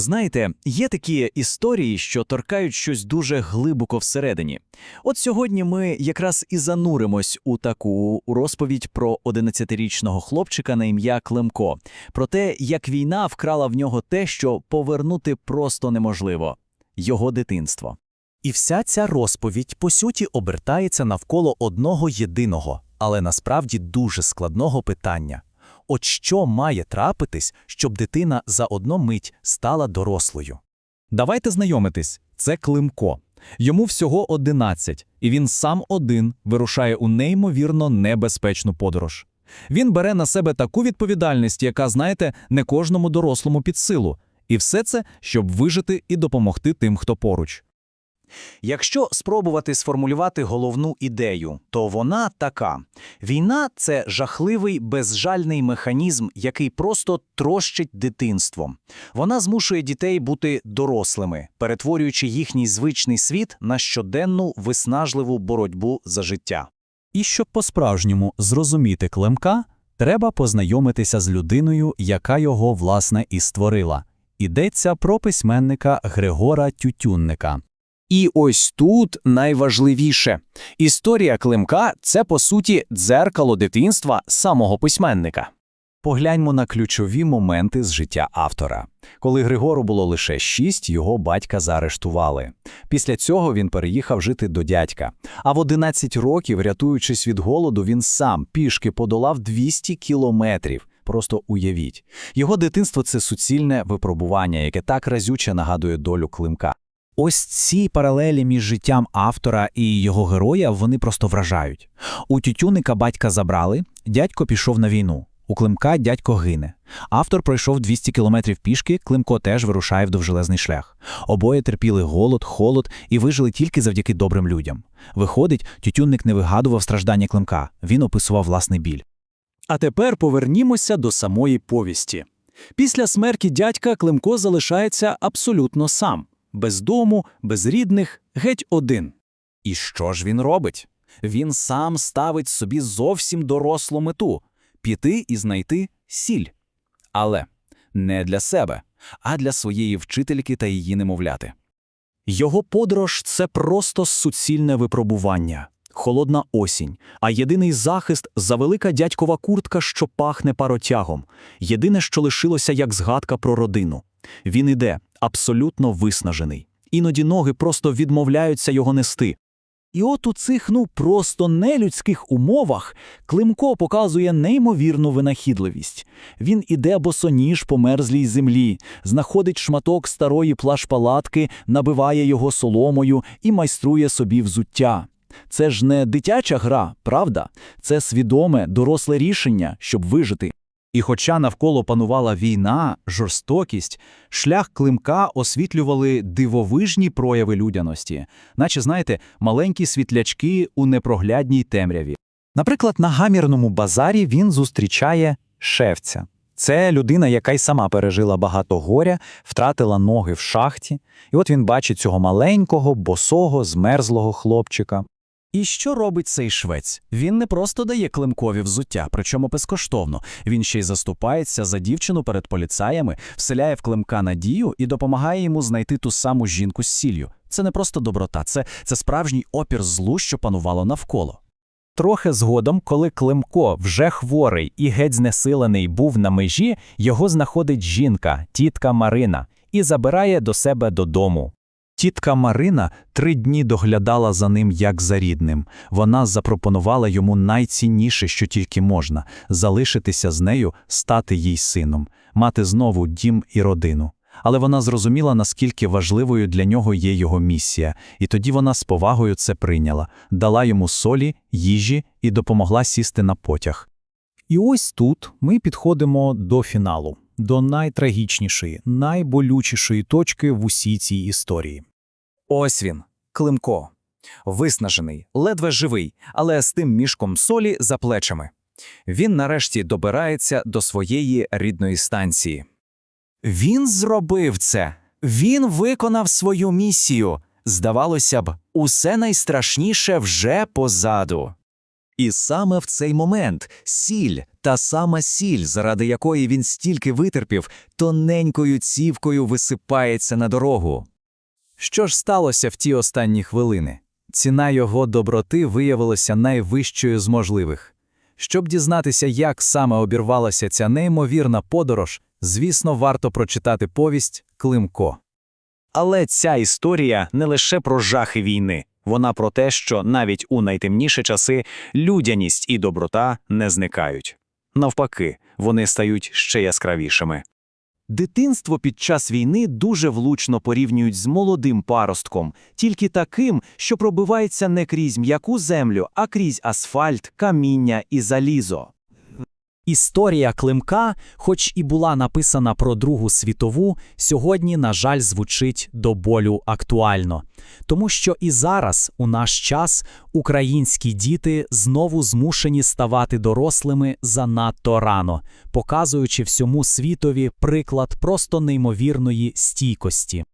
Знаєте, є такі історії, що торкають щось дуже глибоко всередині. От сьогодні ми якраз і зануримось у таку розповідь про 11-річного хлопчика на ім'я Климко, про те, як війна вкрала в нього те, що повернути просто неможливо його дитинство. І вся ця розповідь, по суті, обертається навколо одного єдиного, але насправді дуже складного питання. От що має трапитись, щоб дитина за одну мить стала дорослою? Давайте знайомитись. Це Климко. Йому всього 11, і він сам один вирушає у неймовірно небезпечну подорож. Він бере на себе таку відповідальність, яка, знаєте, не кожному дорослому під силу. І все це, щоб вижити і допомогти тим, хто поруч. Якщо спробувати сформулювати головну ідею, то вона така: війна це жахливий безжальний механізм, який просто трощить дитинство. Вона змушує дітей бути дорослими, перетворюючи їхній звичний світ на щоденну виснажливу боротьбу за життя. І щоб по-справжньому зрозуміти Климка, треба познайомитися з людиною, яка його, власне, і створила. Йдеться про письменника Григора Тютюнника. І ось тут найважливіше. Історія Климка це, по суті, дзеркало дитинства самого письменника. Погляньмо на ключові моменти з життя автора. Коли Григору було лише шість, його батька заарештували. Після цього він переїхав жити до дядька. А в 11 років, рятуючись від голоду, він сам пішки подолав 200 кілометрів. Просто уявіть. Його дитинство це суцільне випробування, яке так разюче нагадує долю Климка. Ось ці паралелі між життям автора і його героя вони просто вражають. У тютюника батька забрали, дядько пішов на війну. У Климка дядько гине. Автор пройшов 200 кілометрів пішки, Климко теж вирушає в довжелезний шлях. Обоє терпіли голод, холод і вижили тільки завдяки добрим людям. Виходить, тютюнник не вигадував страждання Климка, він описував власний біль. А тепер повернімося до самої повісті. Після смерті дядька Климко залишається абсолютно сам, без дому, без рідних, геть один. І що ж він робить? Він сам ставить собі зовсім дорослу мету піти і знайти сіль. Але не для себе, а для своєї вчительки та її немовляти. Його подорож це просто суцільне випробування, холодна осінь, а єдиний захист завелика дядькова куртка, що пахне паротягом. Єдине, що лишилося як згадка про родину. Він іде абсолютно виснажений. Іноді ноги просто відмовляються його нести. І от у цих ну просто нелюдських умовах Климко показує неймовірну винахідливість. Він іде босоніж по мерзлій землі, знаходить шматок старої плашпалатки, набиває його соломою і майструє собі взуття. Це ж не дитяча гра, правда? Це свідоме, доросле рішення, щоб вижити. І хоча навколо панувала війна, жорстокість, шлях Климка освітлювали дивовижні прояви людяності, наче, знаєте, маленькі світлячки у непроглядній темряві. Наприклад, на гамірному базарі він зустрічає шевця. Це людина, яка й сама пережила багато горя, втратила ноги в шахті, і от він бачить цього маленького, босого, змерзлого хлопчика. І що робить цей швець? Він не просто дає Климкові взуття, причому безкоштовно. Він ще й заступається за дівчину перед поліцаями, вселяє в Климка надію і допомагає йому знайти ту саму жінку з сіллю. Це не просто доброта, це, це справжній опір злу, що панувало навколо. Трохи згодом, коли Климко, вже хворий і геть знесилений, був на межі, його знаходить жінка, тітка Марина, і забирає до себе додому. Тітка Марина три дні доглядала за ним як за рідним. Вона запропонувала йому найцінніше, що тільки можна залишитися з нею, стати їй сином, мати знову дім і родину. Але вона зрозуміла, наскільки важливою для нього є його місія, і тоді вона з повагою це прийняла, дала йому солі, їжі і допомогла сісти на потяг. І ось тут ми підходимо до фіналу, до найтрагічнішої, найболючішої точки в усій цій історії. Ось він, Климко. Виснажений, ледве живий, але з тим мішком солі за плечами. Він нарешті добирається до своєї рідної станції. Він зробив це. Він виконав свою місію. Здавалося б, усе найстрашніше вже позаду. І саме в цей момент сіль, та сама сіль, заради якої він стільки витерпів, тоненькою цівкою висипається на дорогу. Що ж сталося в ті останні хвилини? Ціна його доброти виявилася найвищою з можливих. Щоб дізнатися, як саме обірвалася ця неймовірна подорож, звісно, варто прочитати повість Климко. Але ця історія не лише про жахи війни. Вона про те, що навіть у найтемніші часи людяність і доброта не зникають. Навпаки, вони стають ще яскравішими. Дитинство під час війни дуже влучно порівнюють з молодим паростком, тільки таким, що пробивається не крізь м'яку землю, а крізь асфальт, каміння і залізо. Історія Климка, хоч і була написана про Другу світову, сьогодні, на жаль, звучить до болю актуально. Тому що і зараз, у наш час, українські діти знову змушені ставати дорослими занадто рано, показуючи всьому світові приклад просто неймовірної стійкості.